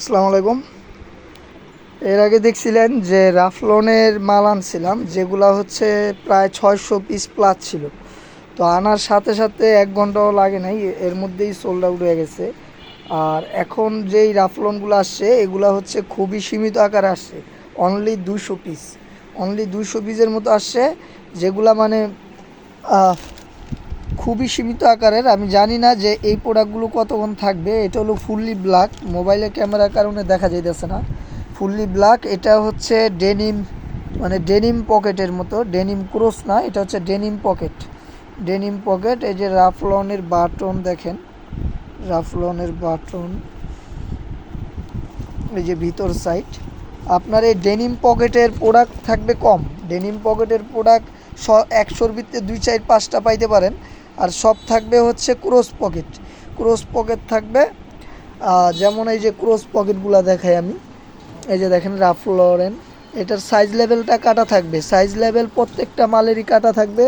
আসসালামু আলাইকুম। এর আগে দেখছিলেন যে রাফলনের মাল আনছিলাম, যেগুলা হচ্ছে প্রায় ছয়শো পিস প্লাস ছিল। তো আনার সাথে সাথে এক ঘন্টাও লাগে নাই, এর মধ্যেই সোল্ড আউট হয়ে গেছে। আর এখন যেই রাফলনগুলো আসছে, এগুলা হচ্ছে খুবই সীমিত আকারে আসছে। অনলি দুশো পিস অনলি দুশো পিসের মতো আসছে, যেগুলা মানে খুবই সীমিত আকারের, আমি জানি না যে এই প্রোডাক্টগুলো কতক্ষণ থাকবে। এটা হলো ফুললি ব্ল্যাক মোবাইলে ক্যামেরার কারণে দেখা যাইতেছে না। ফুললি ব্ল্যাক এটা হচ্ছে ডেনিম মানে ডেনিম পকেটের মতো। ডেনিম ক্রস না, এটা হচ্ছে ডেনিম পকেট ডেনিম পকেট এই যে রাফলনের বাটন দেখেন, রাফলনের বাটন, এই যে ভিতর সাইড আপনার এই ডেনিম পকেটের প্রোডাক্ট থাকবে কম। ডেনিম পকেটের প্রোডাক্ট স একশোর ভিতরে দুই চার পাঁচটা পাইতে পারেন। আর সব থাকবে হচ্ছে ক্রস পকেট। ক্রস পকেট থাকবে যেমন এই যে ক্রস পকেটগুলো দেখাই আমি। এই যে দেখেন রাফ লরেন, এটার সাইজ লেভেলটা কাটা থাকবে। সাইজ লেভেল প্রত্যেকটা মালেরই কাটা থাকবে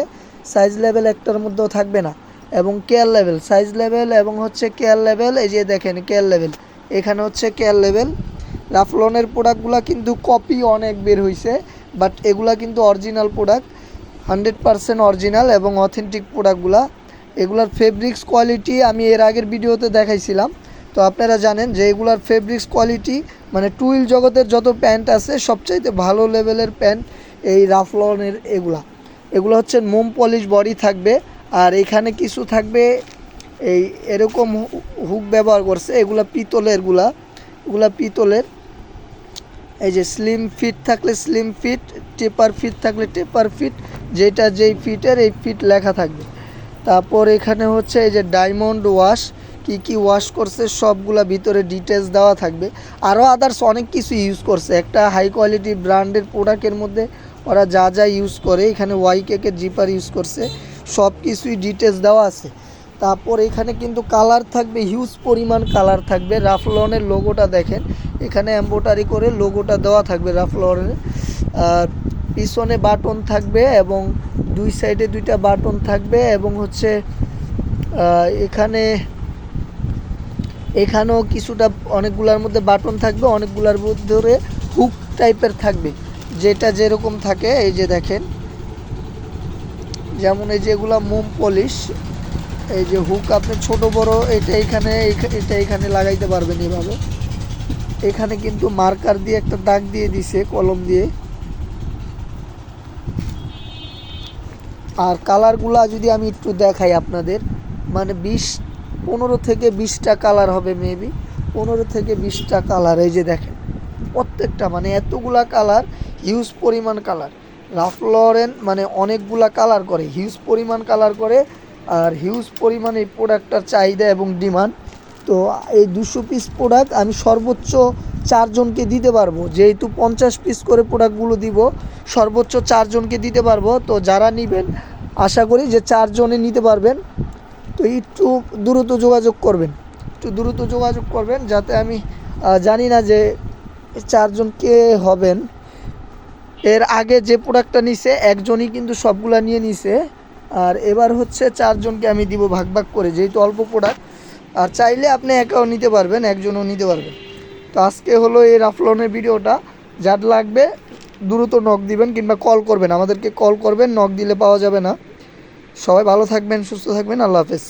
সাইজ লেভেল একটার মধ্যেও থাকবে না। এবং কেয়ার লেভেল সাইজ লেভেল এবং হচ্ছে কেয়ার লেভেল এই যে দেখেন কেয়ার লেভেল এখানে হচ্ছে কেয়ার লেভেল রাফলনের প্রোডাক্টগুলো কিন্তু কপি অনেক বের হয়েছে বাট এগুলা কিন্তু original product hundred percent original এবং অথেন্টিক প্রোডাক্টগুলা এগুলার ফেব্রিক্স কোয়ালিটি আমি এর আগের ভিডিওতে দেখাইছিলাম। তো আপনারা জানেন যে এগুলার ফেব্রিক্স কোয়ালিটি মানে টুইল জগতের যত প্যান্ট আছে, সবচাইতে ভালো লেভেলের প্যান্ট এই রাফলনের এগুলা। এগুলো হচ্ছে মোম পলিশ বডি থাকবে, আর এখানে কিছু থাকবে এই এরকম হুক ব্যবহার করছে, এগুলা পিতলেরগুলা এগুলা পিতলের। এই যে স্লিম ফিট থাকলে স্লিম ফিট টেপার ফিট থাকলে টেপার ফিট যেটা যেই ফিটের এই ফিট লেখা থাকবে। তারপর এখানে হচ্ছে এই যে ডায়মন্ড ওয়াশ, কি কি ওয়াশ করছে, সবগুলা ভিতরে ডিটেলস দেওয়া থাকবে। আরও আদার্স অনেক কিছু ইউজ করছে। একটা হাই কোয়ালিটি ব্র্যান্ডের প্রোডাক্টের মধ্যে ওরা যা যা ইউজ করে, এখানে ওয়াই কেকের জিপার ইউজ করছে সব কিছুই ডিটেলস দেওয়া আছে। তারপর এখানে কিন্তু কালার থাকবে হিউজ পরিমাণ কালার থাকবে। রাফলনের লোগোটা দেখেন, এখানে এম্বোটারি করে লোগোটা দেওয়া থাকবে রাফলনের। আর পিছনে বাটন থাকবে এবং দুই সাইডে দুইটা বাটন থাকবে এবং হচ্ছে এখানে, এখানেও কিছুটা অনেকগুলার মধ্যে বাটন থাকবে, অনেকগুলার মধ্যে হুক টাইপের থাকবে। যেটা যেরকম থাকে, এই যে দেখেন, যেমন এই যেগুলা মোম পলিশ, এই যে হুক আপনি ছোট, বড়, এটা এখানে এটা এখানে লাগাইতে পারবেন এভাবে। এখানে কিন্তু মার্কার দিয়ে একটা দাগ দিয়ে দিছে, কলম দিয়ে। আর কালারগুলা যদি আমি একটু দেখাই আপনাদের মানে বিশ, পনেরো থেকে বিশটা কালার হবে মেবি পনেরো থেকে বিশটা কালার, এই যে দেখেন, প্রত্যেকটা মানে এতগুলা কালার হিউজ পরিমাণ কালার। রাফ লরেন মানে অনেকগুলা কালার করে হিউজ পরিমাণ কালার করে, আর হিউজ পরিমাণ এই প্রোডাক্টটার চাহিদা এবং ডিমান্ড তো এই দুশো পিস প্রোডাক্ট আমি সর্বোচ্চ চারজনকে দিতে পারব। যেহেতু পঞ্চাশ পিস করে প্রোডাক্টগুলো দিব, সর্বোচ্চ চারজনকে দিতে পারব। তো যারা নেবেন, আশা করি যে চারজনে নিতে পারবেন। তো একটু দ্রুত যোগাযোগ করবেন। একটু দ্রুত যোগাযোগ করবেন যাতে আমি জানি না যে চারজন কে হবেন। এর আগে যে প্রোডাক্টটা নিছে, একজনই কিন্তু সবগুলা নিয়ে নিছে। আর এবার হচ্ছে চারজনকে আমি দিব ভাগ ভাগ করে, যেহেতু অল্প প্রোডাক্ট আর চাইলে আপনি একাও নিতে পারবেন, একজনও নিতে পারবেন। তো আজকে হলো এই রাফলনের ভিডিওটা। যার লাগবে, দ্রুত নখ দিবেন কিংবা কল করবেন। আমাদেরকে কল করবেন নখ দিলে পাওয়া যাবে না। সবাই ভালো থাকবেন, সুস্থ থাকবেন। আল্লাহ হাফেজ।